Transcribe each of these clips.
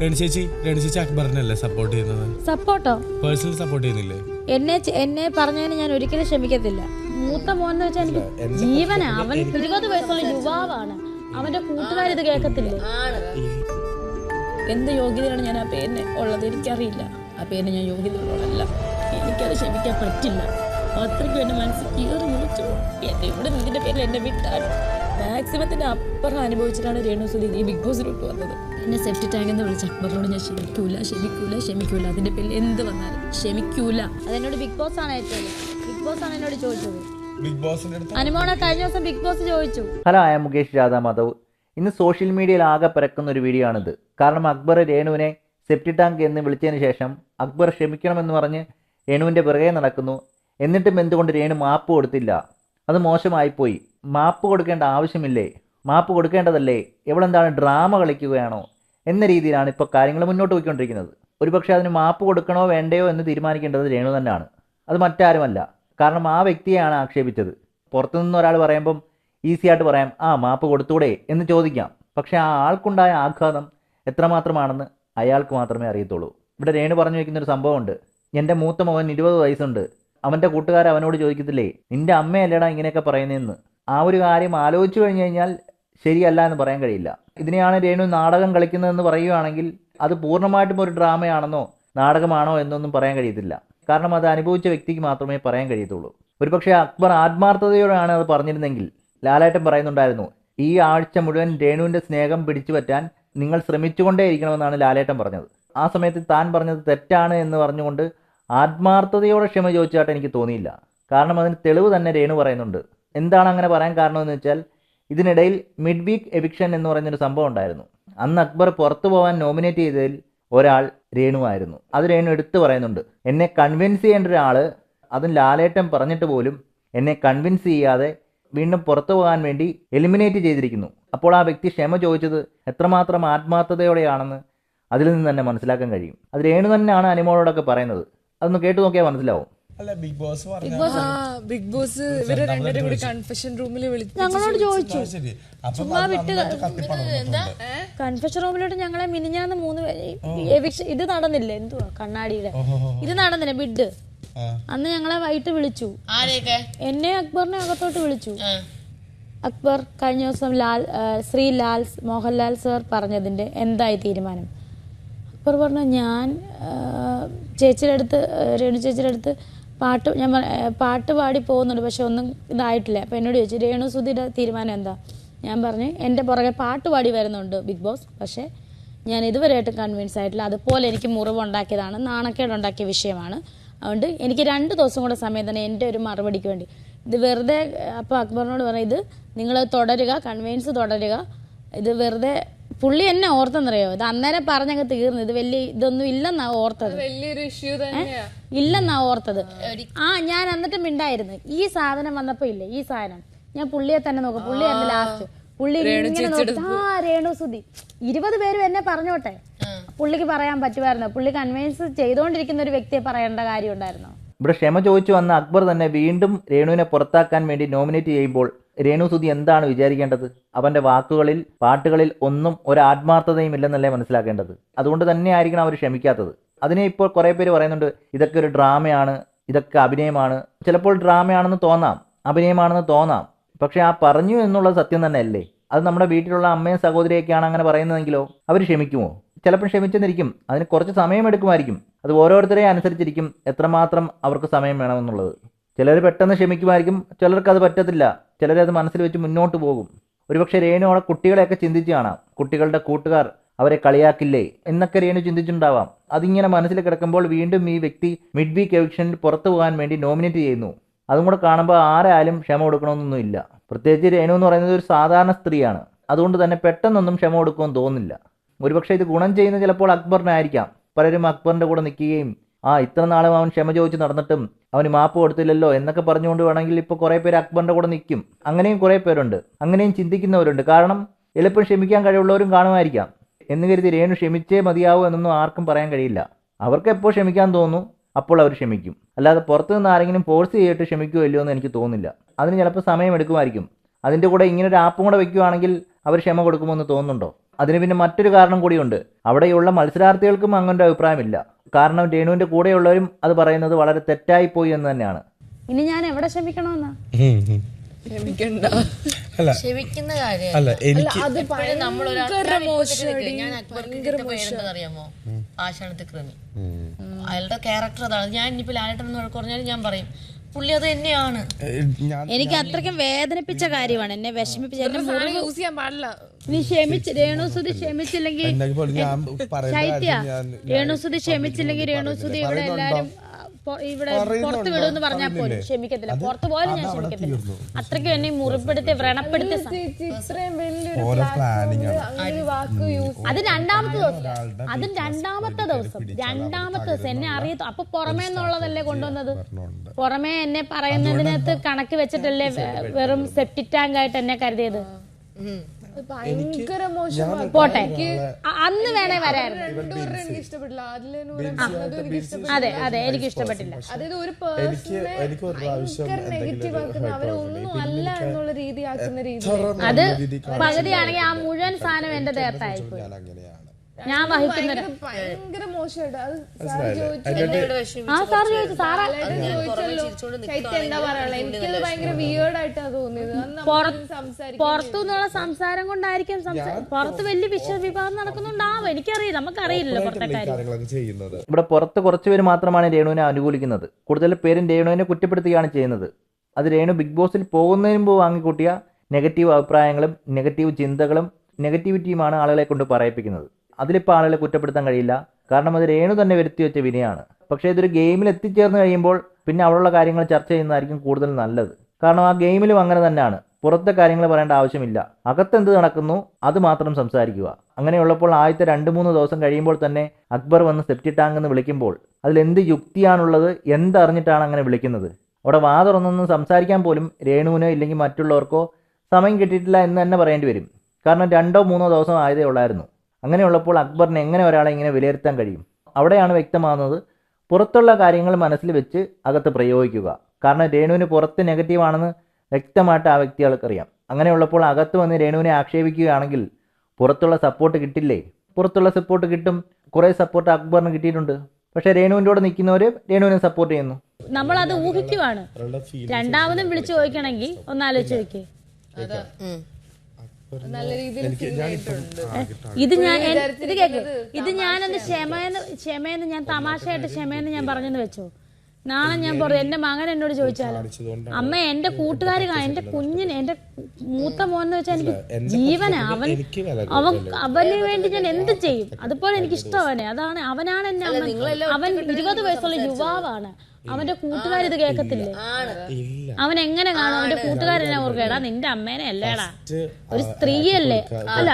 രേണു ചേച്ചി രേണു അക്ബറിനല്ലേ സപ്പോർട്ട് ചെയ്യുന്നത്? സപ്പോർട്ടോ personal support ചെയ്യുന്നില്ലേ? എന്നെ എന്നെ പറഞ്ഞതിന് ഞാൻ ഒരിക്കലും ക്ഷമിക്കത്തില്ല. മൂത്ത മോൻ എന്ന് വെച്ചാൽ എനിക്ക് ജീവന. അവൻ ഇരുപത് വയസ്സുള്ള യുവാവാണ്. അവന്റെ കൂട്ടുകാർ ഇത് കേൾക്കത്തില്ലേ? എന്ത് യോഗ്യതയാണ് ഞാൻ ആ പേരിന് ഉള്ളത് എനിക്കറിയില്ല. ആ പേരിന് ഞാൻ യോഗ്യതയുള്ളതല്ല എനിക്കത് ക്ഷമിക്കാൻ പറ്റില്ല. അത്രയ്ക്കും എന്റെ മനസ്സിൽ കീറി വിളിച്ചു എന്നെ ഇവിടെ നിന്നിന്റെ പേരിൽ എന്നെ വിട്ടാണ് മാക്സിമത്തിന്റെ അപ്പുറം അനുഭവിച്ചിട്ടാണ് രേണു സുധി ഈ ബിഗ് ബോസിലോട്ട് വന്നത്. എന്നെ സെഫ്റ്റി ടാങ്ക് എന്ന് വിളിച്ച അക്ബറിനോട് ഞാൻ ക്ഷമിക്കൂല ക്ഷമിക്കൂല ക്ഷമിക്കൂല. അതിന്റെ പേരിൽ എന്ത് വന്നാലും ക്ഷമിക്കൂല. അതെന്നോട് ബിഗ് ബോസ് ആണ് ഏറ്റവും ബിഗ് ബോസ് ആണ് എന്നോട് ചോദിച്ചത്. ബിഗ് ബോസിന്റെ അനുമോണ കഴിഞ്ഞ ദിവസം ബിഗ് ബോസ് ചോദിച്ചു. ഹലോ ആയ മുകേഷ് രാധാ മാധവ് ഇന്ന് സോഷ്യൽ മീഡിയയിൽ ആകെ പരക്കുന്ന ഒരു വീഡിയോ ആണിത്. കാരണം അക്ബർ രേണുവിനെ സെപ്റ്റി ടാങ്ക് എന്ന് വിളിച്ചതിന് ശേഷം അക്ബർ ക്ഷമിക്കണമെന്ന് പറഞ്ഞ് രേണുവിന്റെ പിറകെ നടക്കുന്നു. എന്നിട്ടും എന്തുകൊണ്ട് രേണു മാപ്പ് കൊടുത്തില്ല? അത് മോശമായിപ്പോയി. മാപ്പ് കൊടുക്കേണ്ട ആവശ്യമില്ലേ? മാപ്പ് കൊടുക്കേണ്ടതല്ലേ? എവളെന്താണ് ഡ്രാമ കളിക്കുകയാണോ? എന്ന രീതിയിലാണ് ഇപ്പോൾ കാര്യങ്ങൾ മുന്നോട്ട് പോയിക്കൊണ്ടിരിക്കുന്നത്. ഒരുപക്ഷെ അതിന് മാപ്പ് കൊടുക്കണോ വേണ്ടയോ എന്ന് തീരുമാനിക്കേണ്ടത് രേണു തന്നെയാണ്. അത് മറ്റാരുമല്ല. കാരണം ആ വ്യക്തിയെയാണ് ആക്ഷേപിച്ചത്. പുറത്തുനിന്ന് ഒരാൾ പറയുമ്പം ഈസി ആയിട്ട് പറയാം ആ മാപ്പ് കൊടുത്തൂടെ എന്ന് ചോദിക്കാം. പക്ഷേ ആ ആൾക്കുണ്ടായ ആഘാതം എത്രമാത്രമാണെന്ന് അയാൾക്ക് മാത്രമേ അറിയത്തുള്ളൂ. ഇവിടെ രേണു പറഞ്ഞു വയ്ക്കുന്ന ഒരു സംഭവമുണ്ട്. എന്റെ മൂത്ത മകൻ ഇരുപത് വയസ്സുണ്ട്. അവന്റെ കൂട്ടുകാർ അവനോട് ചോദിക്കത്തില്ലേ നിന്റെ അമ്മയല്ലേടാ ഇങ്ങനെയൊക്കെ പറയുന്നതെന്ന്? ആ ഒരു കാര്യം ആലോചിച്ചു കഴിഞ്ഞു കഴിഞ്ഞാൽ ശരിയല്ല എന്ന് പറയാൻ കഴിയില്ല. ഇതിനെയാണ് രേണു നാടകം കളിക്കുന്നതെന്ന് പറയുകയാണെങ്കിൽ അത് പൂർണമായിട്ടും ഒരു ഡ്രാമയാണെന്നോ നാടകമാണോ എന്നൊന്നും പറയാൻ കഴിയത്തില്ല. കാരണം അത് അനുഭവിച്ച വ്യക്തിക്ക് മാത്രമേ പറയാൻ കഴിയത്തുള്ളൂ. ഒരുപക്ഷെ അക്ബർ ആത്മാർത്ഥതയോടെയാണ് അത് പറഞ്ഞിരുന്നെങ്കിൽ ലാലേട്ടൻ പറയുന്നുണ്ടായിരുന്നു ഈ ആഴ്ച മുഴുവൻ രേണുവിന്റെ സ്നേഹം പിടിച്ചു പറ്റാൻ നിങ്ങൾ ശ്രമിച്ചുകൊണ്ടേയിരിക്കണമെന്നാണ് ലാലേട്ടൻ പറഞ്ഞത്. ആ സമയത്ത് താൻ പറഞ്ഞത് തെറ്റാണ് എന്ന് പറഞ്ഞുകൊണ്ട് ആത്മാർത്ഥതയോടെ ക്ഷമ ചോദിച്ചായിട്ട് എനിക്ക് തോന്നിയില്ല. കാരണം അതിന് തെളിവ് തന്നെ രേണു പറയുന്നുണ്ട്. എന്താണ് അങ്ങനെ പറയാൻ കാരണമെന്ന് വെച്ചാൽ ഇതിനിടയിൽ മിഡ് വീക്ക് എവിക്ഷൻ എന്ന് പറയുന്നൊരു സംഭവം ഉണ്ടായിരുന്നു. അന്ന് അക്ബർ പുറത്തു പോകാൻ നോമിനേറ്റ് ചെയ്തതിൽ ഒരാൾ രേണു ആയിരുന്നു. അത് രേണു എടുത്തു പറയുന്നുണ്ട്. എന്നെ കൺവിൻസ് ചെയ്യേണ്ട ഒരാൾ അതും ലാലേറ്റം പറഞ്ഞിട്ട് പോലും എന്നെ കൺവിൻസ് ചെയ്യാതെ വീണ്ടും പുറത്തു പോകാൻ വേണ്ടി എലിമിനേറ്റ് ചെയ്തിരിക്കുന്നു. അപ്പോൾ ആ വ്യക്തി ക്ഷമ ചോദിച്ചത് എത്രമാത്രം ആത്മാർത്ഥതയോടെയാണെന്ന് അതിൽ നിന്ന് തന്നെ മനസ്സിലാക്കാൻ കഴിയും. അത് രേണു തന്നെയാണ് അനിമോളോടൊക്കെ പറയുന്നത്. അതൊന്ന് കേട്ടു നോക്കിയാൽ മനസ്സിലാവും. അല്ല ബിഗ് ബോസ് പറഞ്ഞ ബിഗ് ബോസ് ഇവരെ രണ്ടുപേരും കൂടി കൺഫെഷൻ റൂമിൽ വിളിച്ചു ഞങ്ങളോട് ചോദിച്ചു. ശരി. അപ്പൊ കൺഫെഷൻ റൂമിലോട്ട് ഞങ്ങളെ മിനിഞ്ഞാന്ന് മൂന്ന് പേര് ഇത് നടന്നില്ല? എന്തുവാ? കണ്ണാടിയുടെ. ഇത് നടന്നില്ല? ബിഡ്. അന്ന് ഞങ്ങളെ വൈകിട്ട് വിളിച്ചു. എന്നെ അക്ബറിനെ അകത്തോട്ട് വിളിച്ചു. അക്ബർ കഴിഞ്ഞ ദിവസം ലാൽ ശ്രീ ലാൽ മോഹൻലാൽ സർ പറഞ്ഞതിന്റെ എന്തായി തീരുമാനം? അക്ബർ പറഞ്ഞു ഞാൻ ചേച്ചിയുടെ അടുത്ത് രേണു ചേച്ചിയുടെ അടുത്ത് പാട്ട് ഞാൻ പാട്ട് പാടി പോകുന്നുണ്ട് പക്ഷെ ഒന്നും ഇതായിട്ടില്ല. അപ്പം എന്നോട് ചോദിച്ചു രേണു സുധിയുടെ തീരുമാനം എന്താ? ഞാൻ പറഞ്ഞു എന്റെ പുറകെ പാട്ട് പാടി വരുന്നുണ്ട് ബിഗ് ബോസ് പക്ഷേ ഞാൻ ഇതുവരെയായിട്ടും കൺവിൻസ് ആയിട്ടില്ല. അതുപോലെ എനിക്ക് മുറിവുണ്ടാക്കിയതാണ് നാണക്കേടുണ്ടാക്കിയ വിഷയമാണ്. അതുകൊണ്ട് എനിക്ക് രണ്ട് ദിവസം കൂടെ സമയം തന്നെ എന്റെ ഒരു മറുപടിക്ക് വേണ്ടി. ഇത് വെറുതെ അപ്പോൾ അക്ബറിനോട് പറഞ്ഞു ഇത് നിങ്ങൾ തുടരുക കൺവിൻസ് തുടരുക. ഇത് വെറുതെ പുള്ളി എന്നെ ഓർത്തെന്നറിയോ ഇത് അന്നേരം പറഞ്ഞങ്ങ് തീർന്നു. ഇത് വലിയ ഇതൊന്നും ഇല്ലെന്നാ ഓർത്തത്. വലിയൊരു ഇഷ്യൂ തന്നെയാ. ഇല്ലെന്നാ ഓർത്തത്. ആ ഞാൻ എന്നിട്ട് മിണ്ടായിരുന്നു. ഈ സാധനം വന്നപ്പോ ഇല്ലേ? ഈ സാധനം. ഞാൻ പുള്ളിയെ തന്നെ നോക്കും. പുള്ളിയായിരുന്നു ലാസ്റ്റ് പുള്ളി ഇങ്ങനെ നോക്കി. ആ രേണു സുധി. ഇരുപത് പേരും എന്നെ പറഞ്ഞോട്ടെ? പുള്ളിക്ക് പറയാൻ പറ്റുമായിരുന്നു. പുള്ളി കൺവിൻസ് ചെയ്തുകൊണ്ടിരിക്കുന്ന ഒരു വ്യക്തിയെ പറയേണ്ട കാര്യം ഉണ്ടായിരുന്നോ ഇവിടെ ക്ഷമ ചോദിച്ചു വന്ന അക്ബർ തന്നെ വീണ്ടും രേണുവിനെ പുറത്താക്കാൻ വേണ്ടി നോമിനേറ്റ് ചെയ്യുമ്പോൾ രേണു സുധി എന്താണ് വിചാരിക്കേണ്ടത്? അവന്റെ വാക്കുകളിൽ പാട്ടുകളിൽ ഒന്നും ഒരു ആത്മാർത്ഥതയും ഇല്ലെന്നല്ലേ മനസ്സിലാക്കേണ്ടത്. അതുകൊണ്ട് തന്നെ ആയിരിക്കണം അവർ ക്ഷമിക്കാത്തത്. അതിനെ ഇപ്പോൾ കുറേ പേര് പറയുന്നുണ്ട് ഇതൊക്കെ ഒരു ഡ്രാമയാണ് ഇതൊക്കെ അഭിനയമാണ്. ചിലപ്പോൾ ഡ്രാമയാണെന്ന് തോന്നാം അഭിനയമാണെന്ന് തോന്നാം. പക്ഷേ ആ പറഞ്ഞു എന്നുള്ളത് സത്യം തന്നെ അല്ലേ അത് നമ്മുടെ വീട്ടിലുള്ള അമ്മയും സഹോദരിയൊക്കെയാണ് അങ്ങനെ പറയുന്നതെങ്കിലോ? അവർ ക്ഷമിക്കുമോ? ചിലപ്പോൾ ക്ഷമിച്ചെന്നിരിക്കും. അതിന് കുറച്ച് സമയമെടുക്കുമായിരിക്കും. അത് ഓരോരുത്തരെ അനുസരിച്ചിരിക്കും. എത്രമാത്രം അവർക്ക് സമയം വേണമെന്നുള്ളത്. ചിലർ പെട്ടെന്ന് ക്ഷമിക്കുമായിരിക്കും ചിലർക്ക് അത് പറ്റത്തില്ല. ചിലരത് മനസ്സിൽ വെച്ച് മുന്നോട്ട് പോകും. ഒരുപക്ഷെ രേണു അവിടെ കുട്ടികളെയൊക്കെ ചിന്തിച്ച് കാണാം. കുട്ടികളുടെ കൂട്ടുകാർ അവരെ കളിയാക്കില്ലേ? എന്നൊക്കെ രേണു ചിന്തിച്ചിട്ടുണ്ടാവാം. അതിങ്ങനെ മനസ്സിൽ കിടക്കുമ്പോൾ വീണ്ടും ഈ വ്യക്തി മിഡ് വീക്ക് എവിക്ഷനിൽ പുറത്തു പോകാൻ വേണ്ടി നോമിനേറ്റ് ചെയ്യുന്നു. അതും കൂടെ കാണുമ്പോൾ ആരായാലും ക്ഷമ കൊടുക്കണമെന്നൊന്നുമില്ല പ്രത്യേകിച്ച് രേണു എന്ന് പറയുന്നത് ഒരു സാധാരണ സ്ത്രീയാണ്. അതുകൊണ്ട് തന്നെ പെട്ടെന്നൊന്നും ക്ഷമ കൊടുക്കുമെന്ന് തോന്നില്ല ഒരുപക്ഷെ ഇത് ഗുണം ചെയ്യുന്ന ചിലപ്പോൾ അക്ബറിനായിരിക്കാം. പലരും അക്ബറിന്റെ കൂടെ നിൽക്കുകയും ആ ഇത്ര നാളും അവൻ ക്ഷമ ചോദിച്ച് നടന്നിട്ടും അവന് മാപ്പ് കൊടുത്തില്ലല്ലോ എന്നൊക്കെ പറഞ്ഞുകൊണ്ട് വേണമെങ്കിൽ ഇപ്പോൾ കുറേ പേര് അക്ബറിന്റെ കൂടെ നിൽക്കും. അങ്ങനെയും കുറേ പേരുണ്ട്. അങ്ങനെയും ചിന്തിക്കുന്നവരുണ്ട്. കാരണം എളുപ്പം ക്ഷമിക്കാൻ കഴിവുള്ളവരും കാണുമായിരിക്കാം. എന്ന് കരുതി രേണു ക്ഷമിച്ചേ മതിയാവൂ എന്നൊന്നും ആർക്കും പറയാൻ കഴിയില്ല. അവർക്ക് എപ്പോൾ ക്ഷമിക്കാൻ തോന്നുന്നു അപ്പോൾ അവർ ക്ഷമിക്കും. അല്ലാതെ പുറത്തു നിന്ന് ആരെങ്കിലും ഫോഴ്സ് ചെയ്തിട്ട് ക്ഷമിക്കുമോ ഇല്ലയോ എന്ന് എനിക്ക് തോന്നുന്നില്ല. അതിന് ചിലപ്പോൾ സമയം എടുക്കുമായിരിക്കും. അതിന്റെ കൂടെ ഇങ്ങനെ ഒരു ആപ്പും കൂടെ വെക്കുകയാണെങ്കിൽ അവർ ക്ഷമ കൊടുക്കുമെന്ന് തോന്നുന്നുണ്ടോ? അതിന് പിന്നെ മറ്റൊരു കാരണം കൂടിയുണ്ട്. അവിടെയുള്ള മത്സരാർത്ഥികൾക്കും അങ്ങനെ ഒരു അഭിപ്രായമില്ല. കാരണം രേണുവിന്റെ കൂടെയുള്ളവരും അത് പറയുന്നത് വളരെ തെറ്റായി പോയി എന്ന് തന്നെയാണ്. ഇനി ഞാൻ എവിടെ ക്ഷമിക്കണമെന്നാ? അല്ല. ക്ഷമിക്കുന്ന കാര്യം അല്ല എനിക്ക് നമ്മൾ ആശാനത്തെ അയാളുടെ ക്യാരക്ടർ അതാണ്. ഞാൻ ഇനിയിപ്പോ ലാലേട്ടൻ എന്ന് പറഞ്ഞാൽ പറഞ്ഞാലും ഞാൻ പറയും. പുള്ളി അത് തന്നെയാണ്. എനിക്ക് അത്രയ്ക്കും വേദനിപ്പിച്ച കാര്യമാണ്. എന്നെ വിഷമിപ്പിച്ച എന്നെ മുറിവ് യൂസ് ചെയ്യാൻ പാടില്ല. നീ ക്ഷമിച്ച് രേണുസുതി ക്ഷമിച്ചില്ലെങ്കിൽ ശൈത്യ ഞാൻ രേണുസുതി ക്ഷമിച്ചില്ലെങ്കിൽ രേണുസുതി ഇവിടെ എല്ലാരും ഇവിടെ പുറത്ത് വിടുമെന്ന് പറഞ്ഞാൽ പോലും ക്ഷമിക്കത്തില്ല. പുറത്ത് പോലും ഞാൻ ക്ഷമിക്കത്തില്ല. അത്രയ്ക്കും എന്നെ മുറിപ്പെടുത്തി വ്രണപ്പെടുത്തി അത് രണ്ടാമത്തെ ദിവസം. അത് രണ്ടാമത്തെ ദിവസം. രണ്ടാമത്തെ ദിവസം. എന്നെ അറിയത്തു? അപ്പൊ പുറമേ എന്നുള്ളതല്ലേ കൊണ്ടുവന്നത്? പുറമേ എന്നെ പറയുന്നതിനകത്ത് കണക്ക് വെച്ചിട്ടല്ലേ വെറും സെപ്റ്റി ടാങ്ക് ആയിട്ട് എന്നെ കരുതിയത്? പോട്ടെ. അന്ന് വേണേ വരായിരുന്നു. എനിക്ക് ഇഷ്ടപ്പെട്ടില്ല ആദിലെന്ന് പറയുന്നത് ഇഷ്ടപ്പെട്ടില്ല അതെ അതെ എനിക്ക് ഇഷ്ടപ്പെട്ടില്ല. അതായത് ഒരു എനിക്ക് എനിക്ക് ഒരു പ്രാവശ്യം ഭയങ്കര നെഗറ്റീവ് അവരെ ഒന്നും അല്ല എന്നുള്ള രീതി ആക്കുന്ന രീതി അത് പകുതിയാണെങ്കിൽ ആ മുഴുവൻ സാധനം എന്റെ ദേഹത്തായി പോയി ഞാൻ വഹിക്കുന്ന ഭയങ്കര മോശമായിട്ട് അത് സാർ ചോദിച്ചു ആ സാർ ചോദിച്ചു. സാറാ ചോദിച്ചല്ലോ. ചൈത്യ എന്താ പറയാനുള്ള എനിക്കത് ഭയങ്കര വിയേർഡായിട്ടാ തോന്നിയത്. അന്ന് നമ്മളൊന്നും സംസാരിക്കും പുറത്തു നിന്നുള്ള സംസാരം കൊണ്ടായിരിക്കും പുറത്ത് വലിയ വിശ്വ വിഭാഗം നടക്കുന്നുണ്ടാവും. എനിക്കറിയില്ല. നമുക്കറിയില്ലല്ലോ പുറത്തെ ഇവിടെ പുറത്ത് കുറച്ചുപേര് മാത്രമാണ് രേണുവിനെ അനുകൂലിക്കുന്നത്. കൂടുതൽ പേരും രേണുവിനെ കുറ്റപ്പെടുത്തുകയാണ് ചെയ്യുന്നത്. അത് രേണു ബിഗ് ബോസിൽ പോകുന്നതിന് മുമ്പ് വാങ്ങിക്കൂട്ടിയ നെഗറ്റീവ് അഭിപ്രായങ്ങളും നെഗറ്റീവ് ചിന്തകളും നെഗറ്റിവിറ്റിയുമാണ് ആളുകളെ കൊണ്ട് പറയിപ്പിക്കുന്നത്. അതിലിപ്പോൾ ആളുകളെ കുറ്റപ്പെടുത്താൻ കഴിയില്ല. കാരണം അത് രേണു തന്നെ വരുത്തി വെച്ച വിനയാണ്. പക്ഷേ ഇതൊരു ഗെയിമിൽ എത്തിച്ചേർന്ന് കഴിയുമ്പോൾ പിന്നെ അവിടെയുള്ള കാര്യങ്ങൾ ചർച്ച ചെയ്യുന്നതായിരിക്കും കൂടുതൽ നല്ലത്. കാരണം ആ ഗെയിമിലും അങ്ങനെ തന്നെയാണ്. പുറത്തെ കാര്യങ്ങൾ പറയേണ്ട ആവശ്യമില്ല. അകത്തെന്ത് നടക്കുന്നു അത് മാത്രം സംസാരിക്കുക. അങ്ങനെയുള്ളപ്പോൾ ആദ്യത്തെ രണ്ട് മൂന്ന് ദിവസം കഴിയുമ്പോൾ തന്നെ അക്ബർ വന്ന് സെപ്റ്റി ടാങ്ക് എന്ന് വിളിക്കുമ്പോൾ അതിൽ എന്ത് യുക്തിയാണുള്ളത് എന്തറിഞ്ഞിട്ടാണ് അങ്ങനെ വിളിക്കുന്നത്? അവിടെ വാ തുറന്നൊന്നും സംസാരിക്കാൻ പോലും രേണുവിനോ ഇല്ലെങ്കിൽ മറ്റുള്ളവർക്കോ സമയം കിട്ടിയിട്ടില്ല എന്ന് തന്നെ പറയേണ്ടി വരും. കാരണം രണ്ടോ മൂന്നോ ദിവസം ആയതേ ഉള്ളായിരുന്നു. അങ്ങനെയുള്ളപ്പോൾ അക്ബറിന് എങ്ങനെ ഒരാളെ ഇങ്ങനെ വിലയിരുത്താൻ കഴിയും? അവിടെയാണ് വ്യക്തമാകുന്നത്. പുറത്തുള്ള കാര്യങ്ങൾ മനസ്സിൽ വെച്ച് അകത്ത് പ്രയോഗിക്കുക. കാരണം രേണുവിന് പുറത്ത് നെഗറ്റീവാണെന്ന് വ്യക്തമായിട്ട് ആ വ്യക്തികൾക്കറിയാം അങ്ങനെയുള്ളപ്പോൾ അകത്ത് വന്ന് രേണുവിനെ ആക്ഷേപിക്കുകയാണെങ്കിൽ പുറത്തുള്ള സപ്പോർട്ട് കിട്ടില്ലേ? പുറത്തുള്ള സപ്പോർട്ട് കിട്ടും. കുറേ സപ്പോർട്ട് അക്ബറിന് കിട്ടിയിട്ടുണ്ട്. പക്ഷേ രേണുവിന്റെ കൂടെ നിൽക്കുന്നവർ രേണുവിനെ സപ്പോർട്ട് ചെയ്യുന്നു. നമ്മളത് ഊഹിക്കുവാണ്. അവരുടെ രണ്ടാമതും വിളിച്ചു ചോദിക്കണമെങ്കിൽ ഒന്ന് ആലോചിച്ച് നോക്കിയേ നല്ല രീതിയിൽ ഇത് ഞാൻ ഇത് കേക്ക്. ഇത് ഞാനൊന്ന് ക്ഷമയെന്ന് ക്ഷമയെന്ന് ഞാൻ തമാശയായിട്ട് ക്ഷമയെന്ന് ഞാൻ പറഞ്ഞെന്ന് വെച്ചോ? നാളെ ഞാൻ പറയും എന്റെ മകൻ എന്നോട് ചോദിച്ചാലോ? അമ്മ എന്റെ കൂട്ടുകാർ എന്റെ കുഞ്ഞിന് എന്റെ മൂത്ത മോന്ന് വെച്ചാൽ എനിക്ക് ജീവന. അവൻ അവൻ അവന് വേണ്ടി ഞാൻ എന്ത് ചെയ്യും? അതുപോലെ എനിക്ക് ഇഷ്ടം അവനെ അതാണ് അവനാണ് എന്നെ അമ്മ അവൻ ഇരുപത് വയസ്സുള്ള യുവാവാണ്. അവന്റെ കൂട്ടുകാർ ഇത് കേക്കത്തില്ലേ അവൻ എങ്ങനെ കാണും? അവന്റെ കൂട്ടുകാരനെ ഓർക്കേടാ നിന്റെ അമ്മേനെ അല്ലേടാ. ഒരു സ്ത്രീയല്ലേ? അല്ല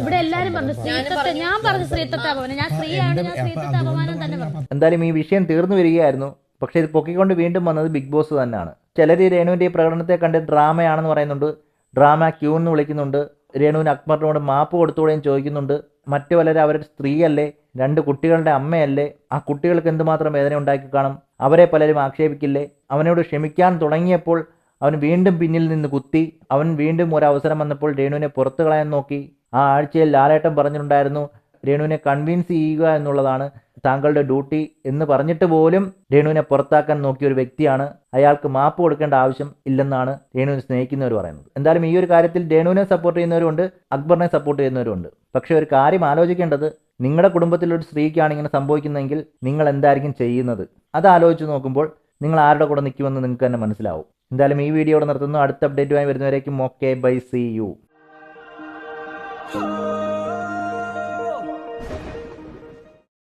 ഇവിടെ എല്ലാരും പറഞ്ഞു സ്ത്രീത്വത്തെ ഞാൻ പറഞ്ഞു സ്ത്രീത്വത്തെ അപമാനം. ഞാൻ സ്ത്രീയാണ് ഞാൻ സ്ത്രീത്വത്തെ അപമാനം തന്നെ പറഞ്ഞു. എന്തായാലും ഈ വിഷയം തീർന്നു വരികയായിരുന്നു. പക്ഷെ ഇത് പൊക്കിക്കൊണ്ട് വീണ്ടും വന്നത് ബിഗ് ബോസ് തന്നെയാണ്. ചിലർ ഈ രേണുവിന്റെ ഈ പ്രകടനത്തെ കണ്ട് ഡ്രാമയാണെന്ന് പറയുന്നുണ്ട്. ഡ്രാമ ക്യൂ എന്ന് വിളിക്കുന്നുണ്ട്. രേണുവിന് അക്ബറിനോട് മാപ്പ് കൊടുത്തുകൂടെയും ചോദിക്കുന്നുണ്ട്. മറ്റു പലരും അവരുടെ സ്ത്രീയല്ലേ? രണ്ട് കുട്ടികളുടെ അമ്മയല്ലേ? ആ കുട്ടികൾക്ക് എന്തുമാത്രം വേദന ഉണ്ടാക്കി കാണും? അവരെ പലരും ആക്ഷേപിക്കില്ലേ? അവനോട് ക്ഷമിക്കാൻ തുടങ്ങിയപ്പോൾ അവൻ വീണ്ടും പിന്നിൽ നിന്ന് കുത്തി അവൻ വീണ്ടും ഒരു അവസരം വന്നപ്പോൾ രേണുവിനെ പുറത്തു കളയാൻ നോക്കി. ആ ആഴ്ചയിൽ ലാലേട്ടൻ പറഞ്ഞിട്ടുണ്ടായിരുന്നു രേണുവിനെ കൺവിൻസ് ചെയ്യുക എന്നുള്ളതാണ് താങ്കളുടെ ഡ്യൂട്ടി എന്ന് പറഞ്ഞിട്ട് പോലും രേണുവിനെ പുറത്താക്കാൻ നോക്കിയ ഒരു വ്യക്തിയാണ്. അയാൾക്ക് മാപ്പ് കൊടുക്കേണ്ട ആവശ്യം ഇല്ലെന്നാണ് രേണുവിനെ സ്നേഹിക്കുന്നവർ പറയുന്നത്. എന്തായാലും ഈ ഒരു കാര്യത്തിൽ രേണുവിനെ സപ്പോർട്ട് ചെയ്യുന്നവരുണ്ട് അക്ബറിനെ സപ്പോർട്ട് ചെയ്യുന്നവരുണ്ട്. പക്ഷേ ഒരു കാര്യം ആലോചിക്കേണ്ടത് നിങ്ങളുടെ കുടുംബത്തിലൊരു സ്ത്രീക്കാണ് ഇങ്ങനെ സംഭവിക്കുന്നതെങ്കിൽ നിങ്ങൾ എന്തായിരിക്കും ചെയ്യുന്നത്? അത് ആലോചിച്ച് നോക്കുമ്പോൾ നിങ്ങൾ ആരുടെ കൂടെ നിൽക്കുമെന്ന് നിങ്ങൾക്ക് തന്നെ മനസ്സിലാവും. എന്തായാലും ഈ വീഡിയോ ഇവിടെ നിർത്തുന്നു. അടുത്ത അപ്ഡേറ്റുമായി വരുന്നവരേക്കും ഓക്കെ ബൈ സി യു